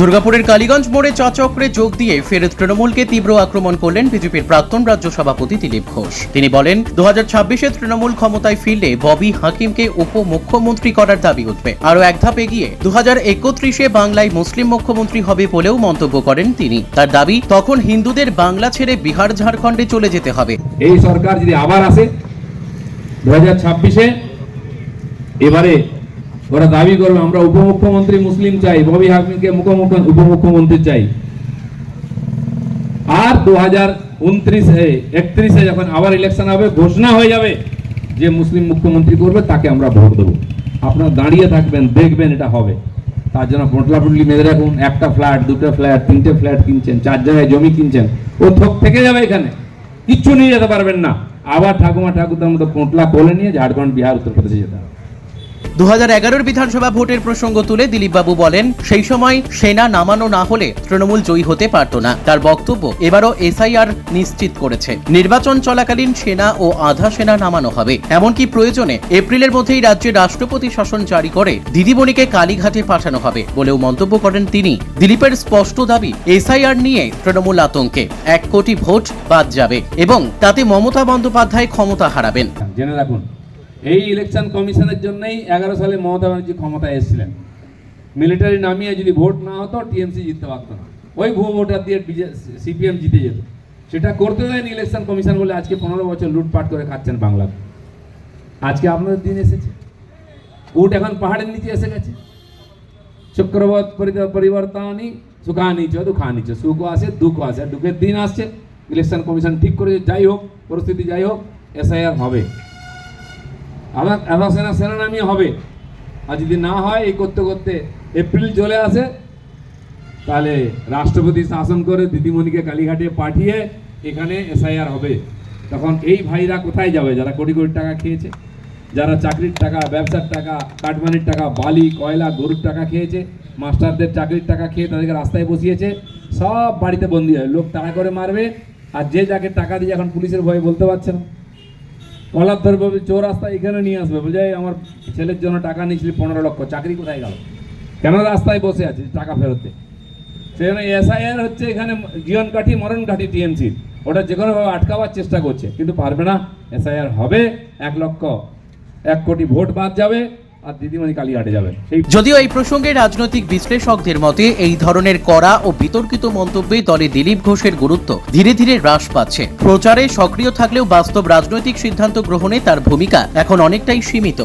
দুর্গাপুরের কালীগঞ্জ মোড়ে চক্রে যোগ দিয়ে ফের তৃণমূলকে তীব্র আক্রমণ করলেন বিজেপির প্রাক্তন রাজ্য সভাপতি দিলীপ ঘোষ। তিনি বলেন দু হাজার তৃণমূল ক্ষমতায় ফিরলে ববি হাকিমকে উপমুখ্যমন্ত্রী করার দাবি উঠবে। আরও এক ধাপ এগিয়ে দু হাজার একত্রিশে বাংলায় মুসলিম মুখ্যমন্ত্রী হবে বলেও মন্তব্য করেন তিনি। তার দাবি, তখন হিন্দুদের বাংলা ছেড়ে বিহার, ঝাড়খণ্ডে চলে যেতে হবে। এই সরকার যদি আবার আসে দু হাজার ছাব্বিশে এবারে ওরা দাবি করবে, আমরা উপমুখ্যমন্ত্রী মুসলিম চাই, ববি হাকিমকে মুখ্যমুখ্য উপমুখ্যমন্ত্রী চাই। আর দু হাজার উনত্রিশে, একত্রিশে যখন আবার ইলেকশন হবে, ঘোষণা হয়ে যাবে যে মুসলিম মুখ্যমন্ত্রী করবে, তাকে আমরা ভোট দেবো। আপনারা দাঁড়িয়ে থাকবেন, দেখবেন এটা হবে। তার জন্য পোটলা পুটলি মেরে রাখুন, একটা ফ্ল্যাট, দুটো ফ্ল্যাট, তিনটে ফ্ল্যাট কিনছেন, চার জায়গায় জমি কিনছেন, ও থোক থেকে যাবে এখানে। কিচ্ছু নিয়ে যেতে পারবেন না। আবার ঠাকুমা ঠাকুরদার মতো পোটলা কোলে নিয়ে ঝাড়খণ্ড, বিহার, উত্তরপ্রদেশে যেতে হবে। দু হাজার বিধানসভা ভোটের প্রসঙ্গ তুলে দিলীপবাবু বলেন, সেই সময় সেনা নামানো না হলে তৃণমূল জয়ী হতে পারত না। তার বক্তব্য এবারও এসআইআর নিশ্চিত করেছে। নির্বাচন চলাকালীন সেনা ও আধা সেনা নামানো হবে। এমনকি প্রয়োজনে এপ্রিলের মধ্যেই রাজ্যে রাষ্ট্রপতি শাসন জারি করে দিদিমণিকে কালীঘাটে পাঠানো হবে বলেও মন্তব্য করেন তিনি। দিলীপের স্পষ্ট দাবি, এসআইআর নিয়ে তৃণমূল আতঙ্কে। এক কোটি ভোট বাদ যাবে এবং তাতে মমতা বন্দ্যোপাধ্যায় ক্ষমতা হারাবেন। জেনে রাখুন এই ইলেকশন কমিশনের জন্যই এগারো সালে মমতা ব্যানার্জি ক্ষমতায় এসেছিলেন। মিলিটারি নামিয়ে যদি ভোট না হতো টিএমসি জিততে পারত না। ওই ভুয়ো ভোটার দিয়ে সিপিএম জিতে যেত। সেটা করতে দেয়নি ইলেকশন কমিশন বলে আজকে পনেরো বছর লুটপাট করে খাচ্ছেন বাংলা। আজকে আপনাদের দিন এসেছে। উট এখন পাহাড়ের নিচে এসে গেছে। চক্রবত পরিবর্তনই সুখানি চ দুঃখানি চ সুখ আসে, দুঃখ আসে। দুঃখের দিন আসছে। ইলেকশন কমিশন ঠিক করে যাই হোক, পরিস্থিতি যাই হোক এসআইআর হবে। আবার আবার সেনা সেনা নামিয়ে হবে। আর যদি না হয়, এই করতে করতে এপ্রিল চলে আসে, তাহলে রাষ্ট্রপতি শাসন করে দিদিমণিকে কালীঘাটে পাঠিয়ে এখানে এসআইআর হবে। তখন এই ভাইরা কোথায় যাবে? যারা কোটি কোটি টাকা খেয়েছে, যারা চাকরির টাকা, ব্যবসার টাকা কাটমানির টাকা, বালি, কয়লা, গরুর টাকা খেয়েছে, মাস্টারদের চাকরির টাকা খেয়ে তাদেরকে রাস্তায় বসিয়েছে, সব বাড়িতে বন্দি হয়। লোক তাড়া করে মারবে, আর যে যাকে টাকা দিয়ে এখন পুলিশের ভয়ে বলতে পারছে না। কলার ধরবে চোর রাস্তা এখানে নিয়ে আসবে। বলছে, "এই আমার ছেলের জন্য টাকা নিয়েছিলি পনেরো লক্ষ, চাকরি কোথায় গেল? কেন রাস্তায় বসে আছে টাকা ফেরতে সেই সেজন্য এসআইআর হচ্ছে এখানে জীবন কাঠি, মরণ কাঠি টিএমসি ওটা যে কোনোভাবে আটকাবার চেষ্টা করছে, কিন্তু পারবে না। এসআইআর হবে এক লক্ষ, এক কোটি ভোট বাদ যাবে। আর দিদিমণি কালীঘাটে যাবে সেই যদিও এই প্রসঙ্গে রাজনৈতিক বিশ্লেষকদের মতে, এই ধরনের করা ও বিতর্কিত মন্তব্যে দলে দিলীপ ঘোষের গুরুত্ব ধীরে ধীরে হ্রাস পাচ্ছে। প্রচারে সক্রিয় থাকলেও বাস্তব রাজনৈতিক সিদ্ধান্ত গ্রহণে তার ভূমিকা এখন অনেকটাই সীমিত।